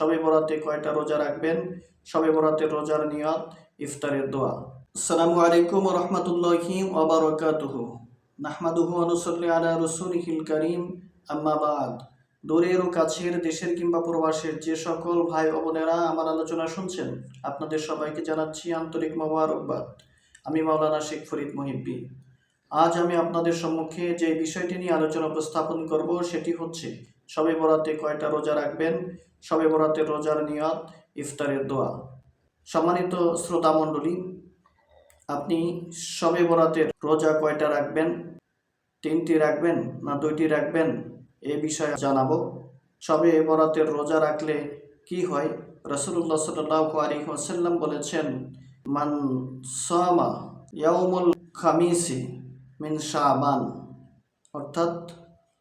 সবে বরাতে কয়টা রোজা রাখবেন? সবে বরাতে রোজার নিয়ত, ইফতারের দোয়া। আসসালামু আলাইকুম রহমতুল্লাহি ওবরাকাতুহু নাহমাদুহু অনুসল্লি আলা রসুলিহিল করিম। আম্মা বাদ। দূরের ও কাছের, দেশের কিংবা প্রবাসের যে সকল ভাই ও বোনেরা আমার আলোচনা শুনছেন, আপনাদের সবাইকে জানাচ্ছি আন্তরিক মোবারকবাদ। আমি মাওলানা শেখ ফরিদ মহিব্বি। আজ আমি আপনাদের সম্মুখে যে বিষয়টি নিয়ে আলোচনা উপস্থাপন করব, সেটি হচ্ছে সবে বরাতে কয়টা রোজা রাখবেন? সবে বরাতের রোজার নিয়ত, ইফতারের দোয়া। সম্মানিত শ্রোতা মণ্ডলী, আপনি সবে বরাতের রোজা কয়টা রাখবেন? তিনটি রাখবেন না দুইটি রাখবেন? এ বিষয়ে জানাব। সবে বরাতের রোজা রাখলে কি হয়? রসুল্লাহ সাল্লাহ আলী ওসাল্লাম বলেছেন, মান সামা ইয়াউমুল খামিসি মিন শাবান। অর্থাৎ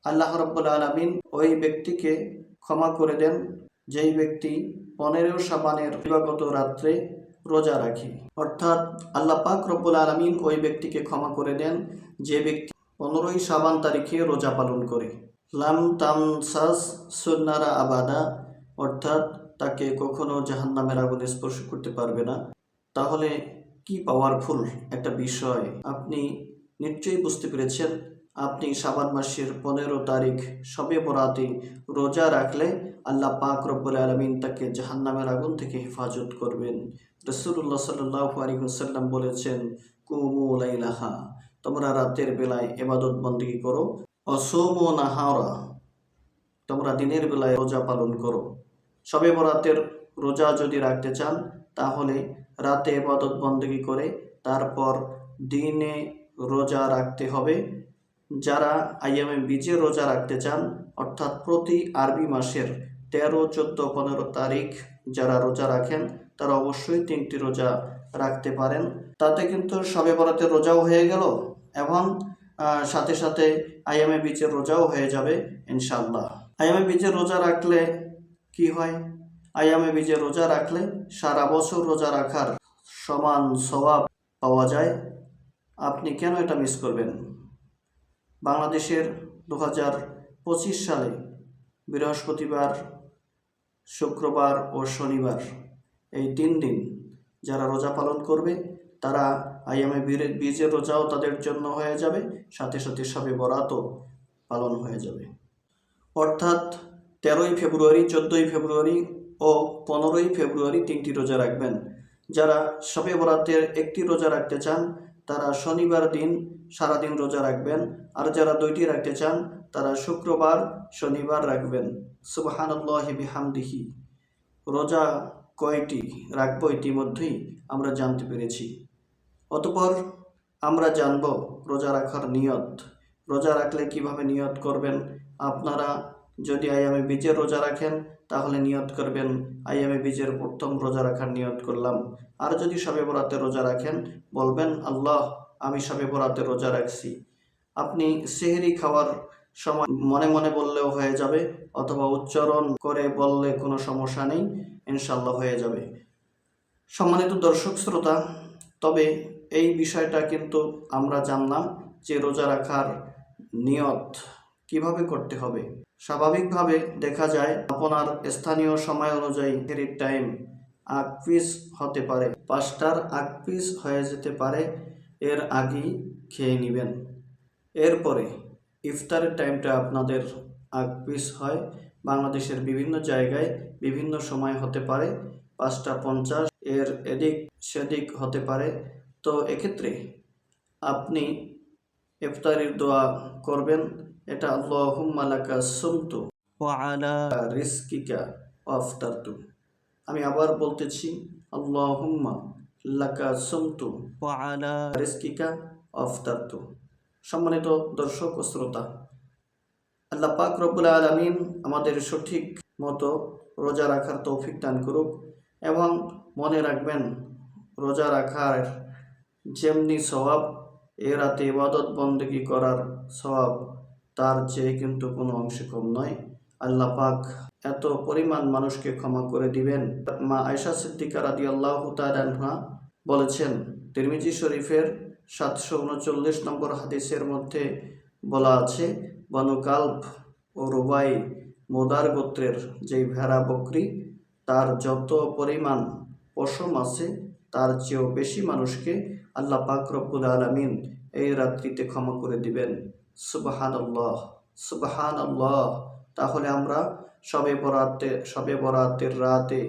আল্লাহ রব্বুল আলমিন ওই ব্যক্তিকে ক্ষমা করে দেন, যেই ব্যক্তি পনেরো সাবানের দিবাগত রাত্রে রোজা রাখে। অর্থাৎ আল্লাহ পাক রব্বুল আলমিন ওই ব্যক্তিকে ক্ষমা করে দেন, যে ব্যক্তি পনেরোই সাবান তারিখে রোজা পালন করে। লাম তামসাস সুন্নারা আবাদা, অর্থাৎ তাকে কখনো জাহান্নামের আগুনে স্পর্শ করতে পারবে না। তাহলে কি পাওয়ারফুল একটা বিষয়? আপনি নিশ্চয়ই বুঝতে পেরেছেন আপনি সাবান মাসের পনেরো তারিখ সবে বরাতে রোজা রাখলে আল্লাহ পাক রব্বুল আলমিন তাকে জাহান্নামের আগুন থেকে হেফাজত করবেন। রসুল্লাহ সাল্লাহ আলী হুসাল্লাম বলেছেন কুমুলাইলাহা তোমরা রাতের বেলায় এবাদত বন্দী করো, অসোম নাহারা, তোমরা দিনের বেলায় রোজা পালন করো। সবে বরাতের রোজা যদি রাখতে চান, তাহলে রাতে এবাদত বন্দী করে তারপর দিনে রোজা রাখতে হবে। যারা আইএমএ বীজে রোজা রাখতে চান, অর্থাৎ প্রতি আরবি মাসের তেরো, চোদ্দ, পনেরো তারিখ যারা রোজা রাখেন, তারা অবশ্যই তিনটি রোজা রাখতে পারেন। তাতে কিন্তু সবে বরাতে রোজাও হয়ে গেল এবং সাথে সাথে আইএমএ বীজের রোজাও হয়ে যাবে ইনশাল্লাহ আইএমএ বীজের রোজা রাখলে কি হয়? আইএমএ বীজের রোজা রাখলে সারা বছর রোজা রাখার সমান স্বভাব পাওয়া যায়। আপনি কেন এটা মিস করবেন? বাংলাদেশের দু হাজার পঁচিশ সালে বৃহস্পতিবার, শুক্রবার ও শনিবার এই তিন দিন যারা রোজা পালন করবে, তারা আইএমএ বীজের রোজাও তাদের জন্য হয়ে যাবে, সাথে সাথে সবে বরাতও পালন হয়ে যাবে। অর্থাৎ তেরোই ফেব্রুয়ারি, চোদ্দোই ফেব্রুয়ারি ও পনেরোই ফেব্রুয়ারি তিনটি রোজা রাখবেন। যারা সবে বরাতের একটি রোজা রাখতে চান তারা শনিবার দিন সারাদিন রোজা রাখবেন, আর যারা দুইটি রাখতে চান, তারা শুক্রবার, শনিবার রাখবেন। সুবাহানুল্লাহি বিহামদিহি। রোজা কয়টি? রাখব ইতিমধ্যেই, আমরা জানতে পেরেছি। অতপর আমরা জানব রোজা রাখার নিয়ত। রোজা রাখলে কীভাবে নিয়ত করবেন? আপনারা যদি আইএমএ বীজের রোজা রাখেন, তাহলে নিয়ত করবেন আইএমএ বীজের প্রথম রোজা রাখার নিয়ত করলাম। আর যদি সবে বরাতে রোজা রাখেন, বলবেন, আল্লাহ, আমি সবে বরাতে রোজা রাখছি। আপনি সেহেরি খাওয়ার সময় মনে মনে বললেও হয়ে যাবে, অথবা উচ্চারণ করে বললে কোনো সমস্যা নেই ইনশাল্লাহ হয়ে যাবে। সম্মানিত দর্শক শ্রোতা, তবে এই বিষয়টা কিন্তু আমরা জানলাম যে রোজা রাখার নিয়ত কীভাবে করতে হবে। স্বাভাবিকভাবে দেখা যায় আপনার স্থানীয় সময় অনুযায়ী ফেরির টাইম আকপিস হতে পারে। পাঁচটার আকপিস হয়ে যেতে পারে, এর আগেই খেয়ে নেবেন। এরপরে ইফতারের টাইমটা আপনাদের আকপিস হয়। বাংলাদেশের বিভিন্ন জায়গায় বিভিন্ন সময় হতে পারে, পাঁচটা পঞ্চাশ, এর এদিক সেদিক হতে পারে। তো এক্ষেত্রে আপনি ইফতারির দোয়া করবেন, এটা আল্লাহুম্মা লাকা সুমতু ওয়া আলা রিজকিকা আফতারতু। আমি আবার বলতেছি, আল্লাহুম্মা লাকা সুমতু ওয়া আলা রিজকিকা আফতারতু। সম্মানিত দর্শক ও শ্রোতা, আল্লাহ পাক রব্বুল আলমিন আমাদের সঠিক মতো রোজা রাখার তৌফিক দান করুক এবং মনে রাখবেন, রোজা রাখার যেমনি স্বভাব এ রাতে ইবাদত বন্দেগী করার স্বভাব তার চেয়ে কিন্তু কোনো অংশে কম নয়। আল্লাহ পাক এত পরিমাণ মানুষকে ক্ষমা করে দিবেন। মা আয়সা সিদ্দিকা রাদি আল্লাহ তালানহা বলেছেন, তিরমিজি শরীফের সাতশো উনচল্লিশ নম্বর হাদিসের মধ্যে বলা আছে, বনু কাল্প ও রুবাই মোদার গোত্রের যেই ভেড়া বকরি, তার যত পরিমাণ পশম আছে তার চেয়েও বেশি মানুষকে আল্লাহ পাক রব্বুল আলমিন এই রাত্রিতে ক্ষমা করে দিবেন। সুবাহান আল্লাহ সুবাহান আল্লাহ তাহলে আমরা সবে বরাতে, সবে বরাতের রাতে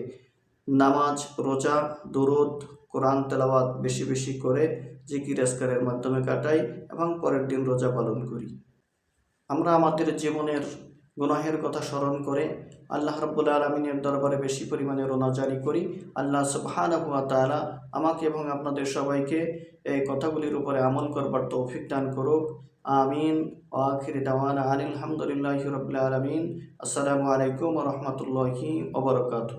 নামাজ, রোজা, দুরুদ, কোরআন তেলাওয়াত বেশি বেশি করে জিকির আসকারের মাধ্যমে কাটাই এবং পরের দিন রোজা পালন করি। আমরা আমাদের জীবনের গুনাহের কথা স্মরণ করে আল্লাহ রব্বুল আলমিনের দরবারে বেশি পরিমাণে রোনা জারি করি। আল্লাহ সুবহানাহু তালা আমাকে এবং আপনাদের সবাইকে এই কথাগুলির উপরে আমল করবার তৌফিক দান করুক। আমিন। আখির দাওয়ান আনিল হামদুলিল্লাহি রবুল্লা আলামিন। আসসালামু আলাইকুম রহমতুল্লাহি ওবরকাতু